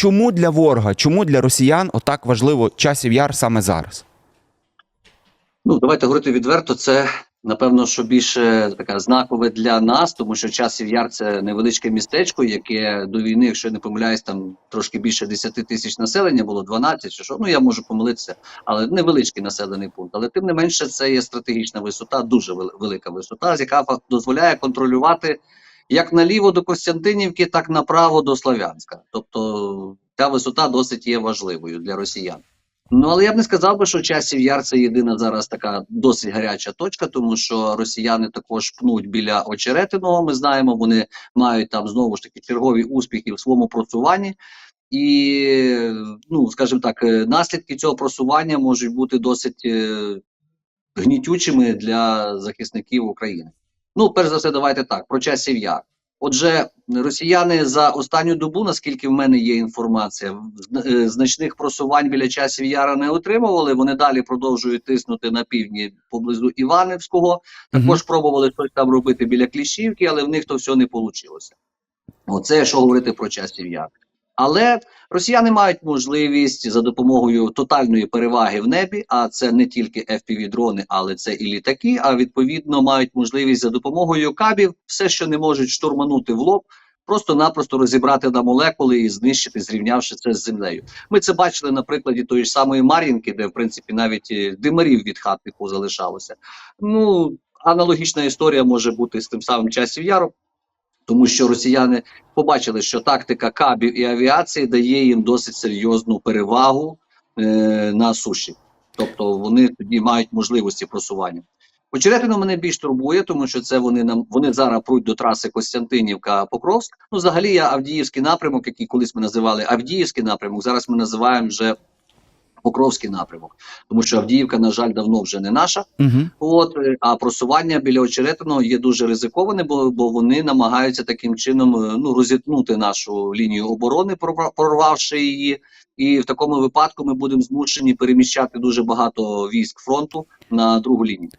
чому для ворога, чому для росіян отак важливо часів яр саме зараз? Ну, давайте говорити відверто. Це напевно, що більше така знакове для нас, тому що часів яр це невеличке містечко, яке до війни, якщо я не помиляюсь, там трошки більше 10 тисяч населення було 12 чи що. Ну я можу помилитися, але невеличкий населений пункт. Але тим не менше, це є стратегічна висота, дуже велика висота, яка дозволяє контролювати як наліво до Костянтинівки, так направо до Слов'янська. Тобто ця висота досить є важливою для росіян. Ну, але я б не сказав би, що часів яр це єдина зараз така досить гаряча точка, тому що росіяни також пнуть біля очеретиного. Ми знаємо, вони мають там знову ж таки чергові успіхи в своєму просуванні. І, ну, скажімо так, е, наслідки цього просування можуть бути досить е, гнітючими для захисників України. Ну, перш за все, давайте так, про часів яр. Отже, росіяни за останню добу, наскільки в мене є інформація, е, значних просувань біля часів яра не отримували. Вони далі продовжують тиснути на півдні поблизу Іванівського. Також пробували щось там робити біля Кліщівки, але в них то все не вийшло. Оце якщо говорити про часів яр. Але росіяни мають можливість за допомогою тотальної переваги в небі, а це не тільки FPV-дрони, але це і літаки. А відповідно мають можливість за допомогою кабів все, що не можуть штурманути в лоб, просто-напросто розібрати на молекули і знищити, зрівнявши це з землею. Ми це бачили на прикладі тої ж самої Мар'їнки, де в принципі навіть е, димарів від хат не позалишалося. Ну аналогічна історія може бути з тим самим часів яром. Тому що росіяни побачили, що тактика кабів і авіації дає їм досить серйозну перевагу е, на суші. Тобто вони тоді мають можливості просування. Очеретино мене більш турбує, тому що це вони нам вони зараз пруть до траси Костянтинівка-Покровськ. Ну, взагалі, я Авдіївський напрямок, який колись ми називали Авдіївський напрямок, зараз ми називаємо вже Покровський напрямок, тому що Авдіївка, на жаль, давно вже не наша. Угу. От е, а просування біля очеретиного є дуже ризиковане, бо, бо вони намагаються таким чином е, ну розітнути нашу лінію оборони, прорвавши її. І в такому випадку ми будемо змушені переміщати дуже багато військ фронту на другу лінію.